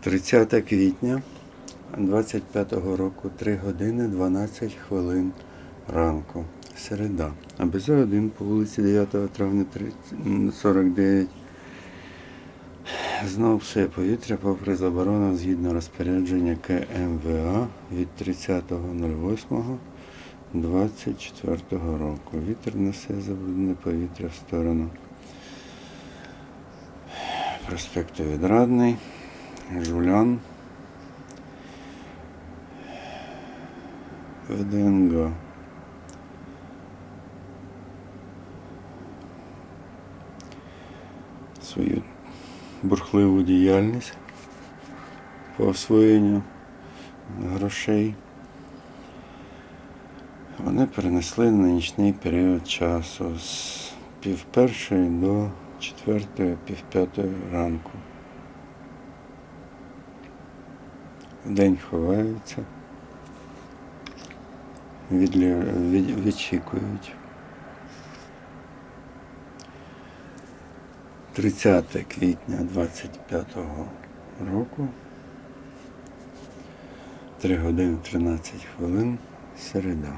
30 квітня 25-го року, 3 години 12 хвилин ранку. Середа. АБЗ 1 по вулиці 9 травня 30 49. Знов все повітря попри заборону згідно розпорядження КМВА від 30.08.24 року. Вітер несе забруднене повітря в сторону проспекту Відрадний, Жулян, ВДНГ. Свою бурхливу діяльність по освоєнню грошей. Вони перенесли на нічний період часу з пів першої до четвертої, пів п'ятої ранку. Вдень ховаються, відлі- від, відчікують. 30 квітня 25-го року. 3 години 13 хвилин. Середа.